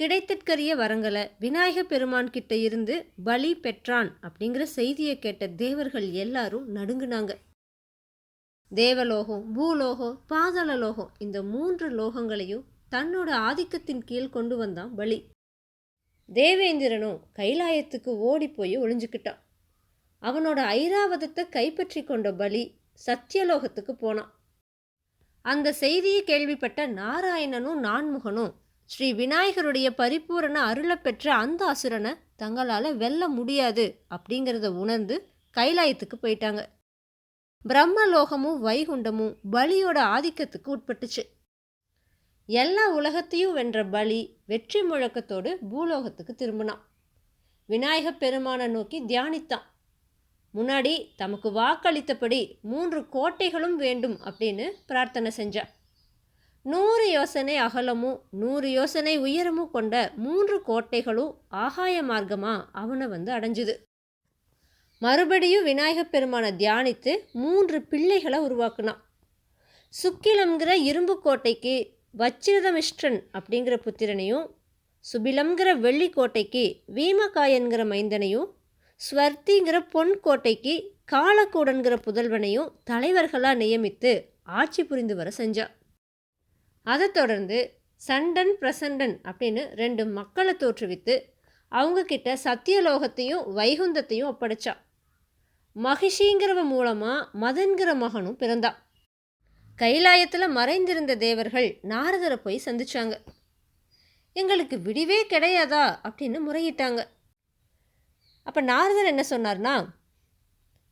கிடைத்திற்கரிய வரங்களை விநாயக பெருமான் கிட்ட இருந்து பலி பெற்றான் அப்படிங்கிற செய்தியை கேட்ட தேவர்கள் எல்லாரும் நடுங்குனாங்க. தேவலோகம் பூலோகம் பாதாள லோகம் இந்த மூன்று லோகங்களையும் தன்னோட ஆதிக்கத்தின் கீழ் கொண்டு வந்தான் பலி. தேவேந்திரனும் கைலாயத்துக்கு ஓடி போய் ஒளிஞ்சுக்கிட்டான். அவனோட ஐராவதத்தை கைப்பற்றி கொண்ட பலி சத்தியலோகத்துக்கு போனான். அந்த செய்தியை கேள்விப்பட்ட நாராயணனும் நான்முகனும் ஸ்ரீ விநாயகருடைய பரிபூரண அருளை பெற்ற அந்த அசுரனை தங்களால் வெல்ல முடியாது அப்படிங்கிறத உணர்ந்து கைலாயத்துக்கு போயிட்டாங்க. பிரம்மலோகமும் வைகுண்டமும் பலியோட ஆதிக்கத்துக்கு உட்பட்டுச்சு. எல்லா உலகத்தையும் வென்ற பலி வெற்றி முழக்கத்தோடு பூலோகத்துக்கு திரும்பினான். விநாயக பெருமானை நோக்கி தியானித்தான். முன்னாடி தமக்கு வாக்களித்தபடி மூன்று கோட்டைகளும் வேண்டும் அப்படின்னு பிரார்த்தனை செஞ்சான் நூறு யோசனை அகலமும் நூறு யோசனை உயரமும் கொண்ட மூன்று கோட்டைகளும் ஆகாய மார்க்கமாக அவனை வந்து அடைஞ்சுது. மறுபடியும் விநாயகப் பெருமானை தியானித்து மூன்று பிள்ளைகளை உருவாக்குனான். சுக்கிலம்ங்கிற இரும்பு கோட்டைக்கு வச்சிரதமிஷ்டன் அப்படிங்கிற புத்திரனையும் சுபிலம்ங்கிற வெள்ளிக்கோட்டைக்கு வீமகாயன்கிற மைந்தனையும் ஸ்வர்த்திங்கிற பொன் கோட்டைக்கு காலக்கூடன்கிற புதல்வனையும் தலைவர்களாக நியமித்து ஆட்சி புரிந்து வர செஞ்சான் அதை தொடர்ந்து சண்டன் பிரசண்டன் அப்படின்னு ரெண்டு மக்களை தோற்றுவித்து அவங்கக்கிட்ட சத்தியலோகத்தையும் வைகுந்தத்தையும் ஒப்படைச்சான் மகிஷிங்கிறவ மூலமாக மதன்கிற மகனும் பிறந்தான் கைலாயத்தில் மறைந்திருந்த தேவர்கள் நாரதரை போய் சந்திச்சாங்க. எங்களுக்கு விடிவே கிடையாதா அப்படின்னு முறையிட்டாங்க. அப்போ நாரதர் என்ன சொன்னார்னா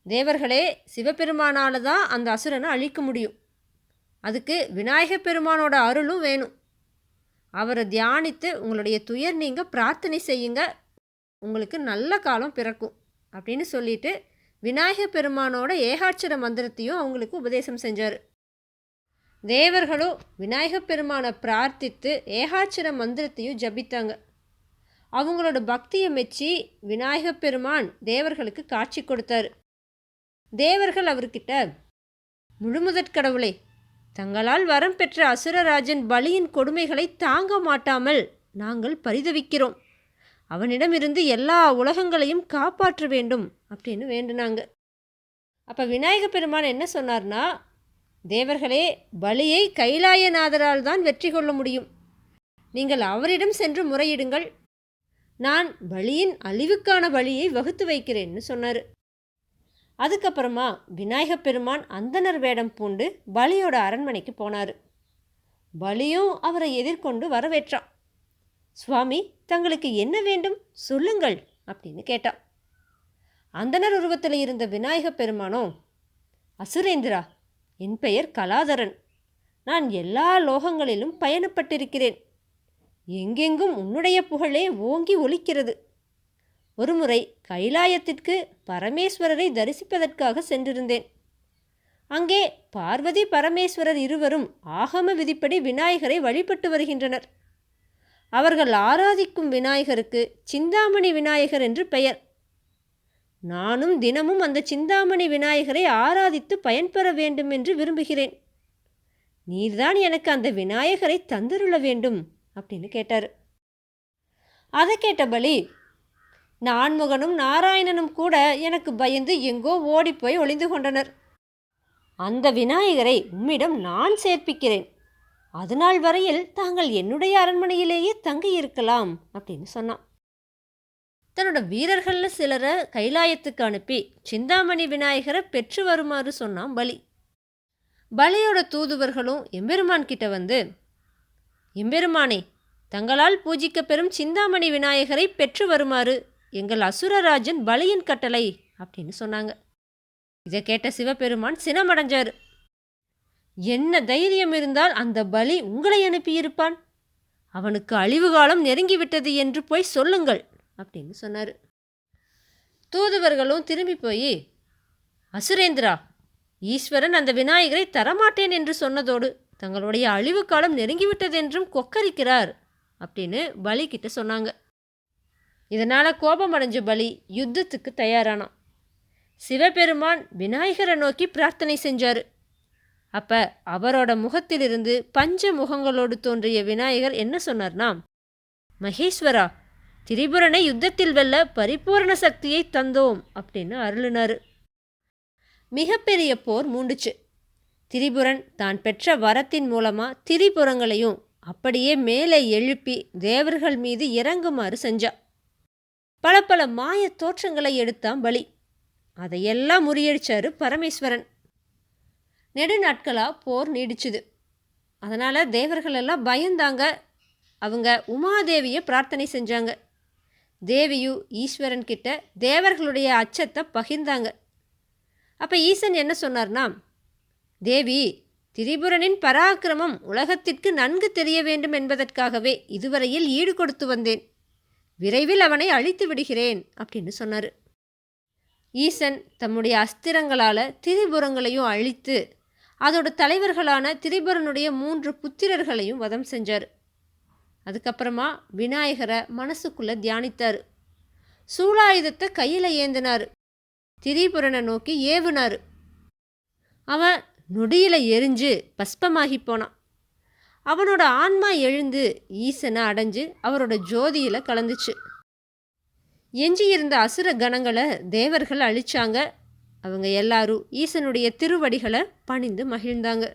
தேவர்களே சிவபெருமானால் தான் அந்த அசுரனை அழிக்க முடியும். அதுக்கு விநாயகப் பெருமானோட அருளும் வேணும். அவரை தியானித்து உங்களுடைய துயர் நீங்கள் பிரார்த்தனை செய்யுங்க. உங்களுக்கு நல்ல காலம் பிறக்கும் அப்படின்னு சொல்லிட்டு விநாயகப் பெருமானோட ஏகாட்சர மந்திரத்தையும் அவங்களுக்கு உபதேசம் செஞ்சார். தேவர்களும் விநாயகப் பெருமானை பிரார்த்தித்து ஏகாட்சர மந்திரத்தையும் ஜபித்தாங்க. அவங்களோட பக்தியை மெச்சி விநாயகப் பெருமான் தேவர்களுக்கு காட்சி கொடுத்தார். தேவர்கள் அவர்கிட்ட முழுமுதற் கடவுளே தங்களால் வரம் பெற்ற அசுரராஜன் பலியின் கொடுமைகளை தாங்க மாட்டாமல் நாங்கள் பரிதவிக்கிறோம். அவனிடமிருந்து எல்லா உலகங்களையும் காப்பாற்ற வேண்டும் அப்படின்னு வேண்டுனாங்க. அப்போ விநாயக பெருமான் என்ன சொன்னார்னா தேவர்களே பலியை கைலாயநாதரால் தான் வெற்றி கொள்ள முடியும். நீங்கள் அவரிடம் சென்று முறையிடுங்கள். நான் பலியின் அழிவுக்கான பலியை வகுத்து வைக்கிறேன்னு சொன்னார். அதுக்கப்புறமா விநாயகப் பெருமான் அந்தனர் வேடம் பூண்டு பலியோட அரண்மனைக்கு போனார். பலியும் அவரை எதிர்கொண்டு வரவேற்றான். சுவாமி தங்களுக்கு என்ன வேண்டும்? சொல்லுங்கள் அப்படின்னு கேட்டான். அந்தனர் உருவத்தில் இருந்த விநாயகப் பெருமானோ அசுரேந்திரா என் பெயர் கலாதரன். நான் எல்லா லோகங்களிலும் பயணப்பட்டிருக்கிறேன். எங்கெங்கும் உன்னுடைய புகழே ஓங்கி ஒலிக்கிறது. ஒருமுறை கைலாயத்திற்கு பரமேஸ்வரரை தரிசிப்பதற்காக சென்றிருந்தேன். அங்கே பார்வதி பரமேஸ்வரர் இருவரும் ஆகம விதிப்படி விநாயகரை வழிபட்டு வருகின்றனர். அவர்கள் ஆராதிக்கும் விநாயகருக்கு சிந்தாமணி விநாயகர் என்று பெயர். நானும் தினமும் அந்த சிந்தாமணி விநாயகரை ஆராதித்து பயன்பெற வேண்டும் என்று விரும்புகிறேன். நீர்தான் எனக்கு அந்த விநாயகரை தந்துருள வேண்டும் அப்படின்னு கேட்டார். அதை கேட்ட பலி நான்முகனும் நாராயணனும் கூட எனக்கு பயந்து எங்கோ ஓடிப்போய் ஒளிந்து கொண்டனர். அந்த விநாயகரை உம்மிடம் நான் சேர்ப்பிக்கிறேன். அதுநாள் வரையில் தாங்கள் என்னுடைய அரண்மனையிலேயே தங்கியிருக்கலாம் அப்படின்னு சொன்னான். தன்னோட வீரர்களில் சிலரை கைலாயத்துக்கு அனுப்பி சிந்தாமணி விநாயகரை பெற்று வருமாறு சொன்னான் பலி. பலியோட தூதுவர்களும் எம்பெருமான் கிட்ட வந்து எம்பெருமானே தங்களால் பூஜிக்க பெறும் சிந்தாமணி விநாயகரை பெற்று வருமாறு எங்கள் அசுரராஜன் பலியின் கட்டளை அப்படின்னு சொன்னாங்க. இதை கேட்ட சிவபெருமான் சினமடைஞ்சார். என்ன தைரியம் இருந்தால் அந்த பலி உங்களை அனுப்பியிருப்பான்? அவனுக்கு அழிவு காலம் நெருங்கிவிட்டது என்று போய் சொல்லுங்கள் அப்படின்னு சொன்னார். தூதுவர்களும் திரும்பி போய் அசுரேந்திரா ஈஸ்வரன் அந்த விநாயகரை தரமாட்டேன் என்று சொன்னதோடு தங்களுடைய அழிவு காலம் நெருங்கிவிட்டதென்றும் கொக்கரிக்கிறார் அப்படின்னு பலி கிட்ட சொன்னாங்க. இதனால் கோபம் அடைஞ்ச பலி யுத்தத்துக்கு தயாரானான். சிவபெருமான் விநாயகரை நோக்கி பிரார்த்தனை செஞ்சார். அப்போ அவரோட முகத்திலிருந்து பஞ்ச முகங்களோடு தோன்றிய விநாயகர் என்ன சொன்னார்னா மகேஸ்வரா திரிபுரனை யுத்தத்தில் வெல்ல பரிபூரண சக்தியை தந்தோம் அப்படின்னு அருளினார். மிகப்பெரிய போர் மூண்டுச்சு. திரிபுரன் தான் பெற்ற வரத்தின் மூலமாக திரிபுரங்களையும் அப்படியே மேலே எழுப்பி தேவர்கள் மீது இறங்குமாறு செஞ்சா. பல பல மாய தோற்றங்களை எடுத்தான் பலி. அதையெல்லாம் முறியடிச்சாரு பரமேஸ்வரன். நெடுநாட்களாக போர் நீடிச்சுது. அதனால் தேவர்கள் எல்லாம் பயந்தாங்க. அவங்க உமாதேவியை பிரார்த்தனை செஞ்சாங்க. தேவியு ஈஸ்வரன் கிட்ட தேவர்களுடைய அச்சத்தை பகிர்ந்தாங்க. அப்போ ஈசன் என்ன சொன்னார்னா தேவி திரிபுரனின் பராக்கிரமம் உலகத்திற்கு நன்கு தெரிய வேண்டும் என்பதற்காகவே இதுவரையில் ஈடு கொடுத்து வந்தேன். விரைவில் அவனை அழித்து விடுகிறேன் அப்படின்னு சொன்னார். ஈசன் தம்முடைய அஸ்திரங்களால் திரிபுரங்களையும் அழித்து அதோட தலைவர்களான திரிபுரனுடைய மூன்று புத்திரர்களையும் வதம் செஞ்சார். அதுக்கப்புறமா விநாயகரை மனசுக்குள்ளே தியானித்தார். சூலாயுதத்தை கையில் ஏந்தினார். திரிபுரனை நோக்கி ஏவுனார். அவன் நொடியில் எரிஞ்சு பஸ்பமாகி போனான். அவனோட ஆன்மா எழுந்து ஈசனை அடைஞ்சு அவரோட ஜோதியில் கலந்துச்சு. எஞ்சியிருந்த அசுர கணங்களை தேவர்கள் அழிச்சாங்க. அவங்க எல்லாரும் ஈசனுடைய திருவடிகளை பணிந்து மகிழ்ந்தாங்க.